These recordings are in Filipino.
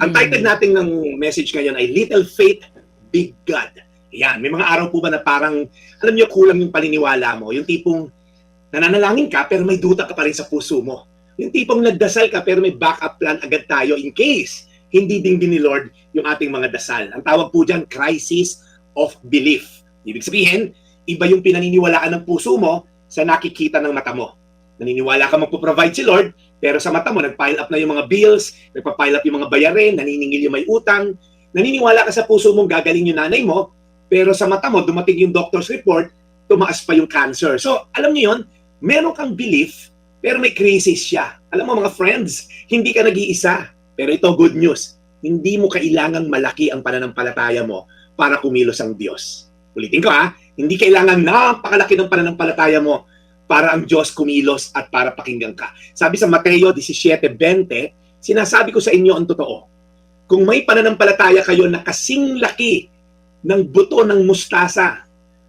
Ang title natin ng message ngayon ay Little Faith, Big God. Yan, may mga araw po ba na parang, alam niyo, kulang yung paniniwala mo. Yung tipong nananalangin ka pero may duda ka pa rin sa puso mo. Yung tipong nagdasal ka pero may backup plan agad tayo in case hindi din din ni Lord yung ating mga dasal. Ang tawag po dyan, crisis of belief. Ibig sabihin, iba yung pinaniniwalaan ng puso mo sa nakikita ng mata mo. Naniniwala ka magpo-provide si Lord, pero sa mata mo, nag-pile up na yung mga bills, nagpa-pile up yung mga bayarin, naniningil yung may utang. Naniniwala ka sa puso mong gagaling yung nanay mo, pero sa mata mo, dumating yung doctor's report, tumaas pa yung cancer. So, alam niyo yun, meron kang belief, pero may crisis siya. Alam mo mga friends, hindi ka nag-iisa. Pero ito, good news. Hindi mo kailangang malaki ang pananampalataya mo para kumilos ang Diyos. Ulitin ko ha, hindi kailangan napakalaki ng pananampalataya mo para ang Diyos kumilos at para pakinggan ka. Sabi sa Mateo 17.20, sinasabi ko sa inyo ang totoo. Kung may pananampalataya kayo na kasing laki ng buto ng mustasa,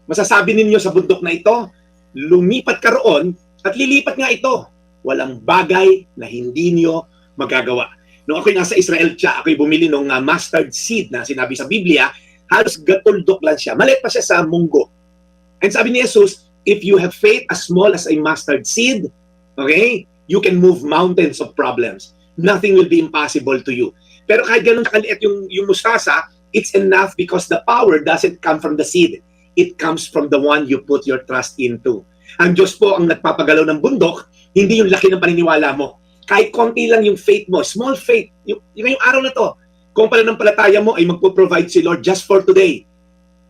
masasabi ninyo sa bundok na ito, lumipat ka roon at lilipat nga ito. Walang bagay na hindi niyo magagawa. Nung ako'y nasa Israel siya, ako'y bumili ng uh, mustard seed na sinabi sa Biblia, halos gatuldok lang siya. Maliit pa siya sa munggo. And sabi ni Jesus, if you have faith as small as a mustard seed, okay, you can move mountains of problems. Nothing will be impossible to you. Pero kahit ganun kaliit yung, yung mustasa, it's enough because the power doesn't come from the seed. It comes from the one you put your trust into. Ang Diyos po ang nagpapagalaw ng bundok, hindi yung laki ng paniniwala mo. Kahit konti lang yung faith mo, small faith, yung, yung, yung araw na to, kung pananampalataya mo ay magpo-provide si Lord just for today,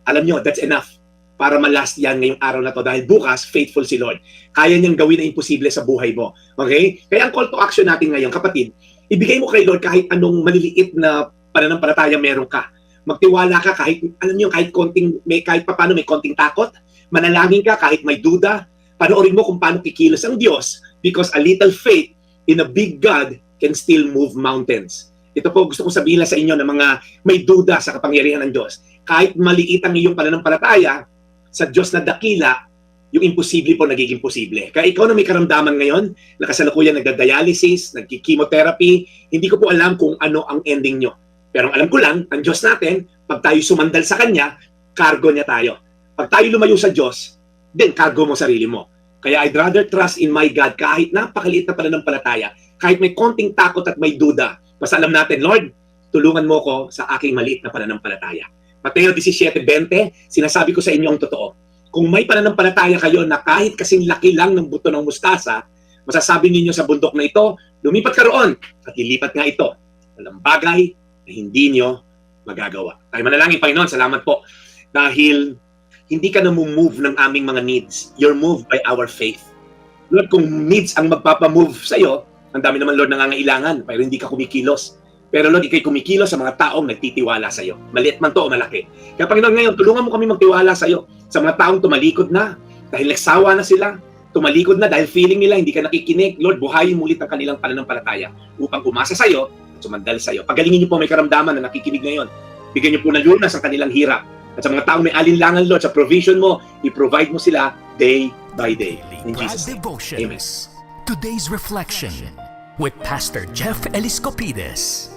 alam nyo, that's enough para malast yan ngayong araw na to dahil bukas, faithful si Lord. Kaya niyang gawin na imposible sa buhay mo. Okay? Kaya ang call to action natin ngayon, kapatid, ibigay mo kay Lord kahit anong maliliit na pananampalataya meron ka. Magtiwala ka kahit, alam niyo, kahit konting, may, kahit pa paano may konting takot, manalangin ka kahit may duda, panoorin mo kung paano kikilos ang Diyos because a little faith in a big God can still move mountains. Ito po gusto kong sabihin lang sa inyo ng mga may duda sa kapangyarihan ng Diyos. Kahit maliit ang iyong pananampalataya, sa Diyos na dakila, yung imposible po nagiging posible. Kaya ikaw na may karamdaman ngayon, na kasalukuyan nagda-dialysis, nagki-chemotherapy, hindi ko po alam kung ano ang ending nyo. Pero ang alam ko lang, ang Diyos natin, pag tayo sumandal sa Kanya, cargo niya tayo. Pag tayo lumayo sa Diyos, then cargo mo sarili mo. Kaya I'd rather trust in my God kahit napakaliit na pananampalataya, kahit may konting takot at may duda. Basta alam natin, Lord, tulungan mo ko sa aking maliit na pananampalataya. Mateo 17.20, sinasabi ko sa inyo ang totoo. Kung may pananampalataya kayo na kahit kasing laki lang ng buto ng mustasa, masasabi ninyo sa bundok na ito, lumipat ka roon at lilipat nga ito. Walang bagay na hindi nyo magagawa. Tayo manalangin, Panginoon, salamat po. Dahil hindi ka namumove ng aming mga needs. You're moved by our faith. Lord, kung needs ang magpapamove sa'yo, ang dami naman, Lord, nangangailangan, pero hindi ka kumikilos. Pero Lord, ikay kumikilos sa mga taong nagtitiwala sa iyo. Maliit man to o malaki. Kaya Panginoon ngayon, tulungan mo kami magtiwala sa iyo. Sa mga taong tumalikod na, dahil nagsawa na sila, tumalikod na dahil feeling nila hindi ka nakikinig. Lord, buhayin mo ulit ang kanilang pananampalataya upang umasa sa iyo at sumandal sa iyo. Pagalingin niyo po may karamdaman na nakikinig ngayon. Bigyan niyo po ng lunas ang kanilang hirap. At sa mga taong may alinlangan, Lord, sa provision mo, i-provide mo sila day by day. In Jesus' name. Devotions. Today's Reflection with Pastor Jeff Eliscopides.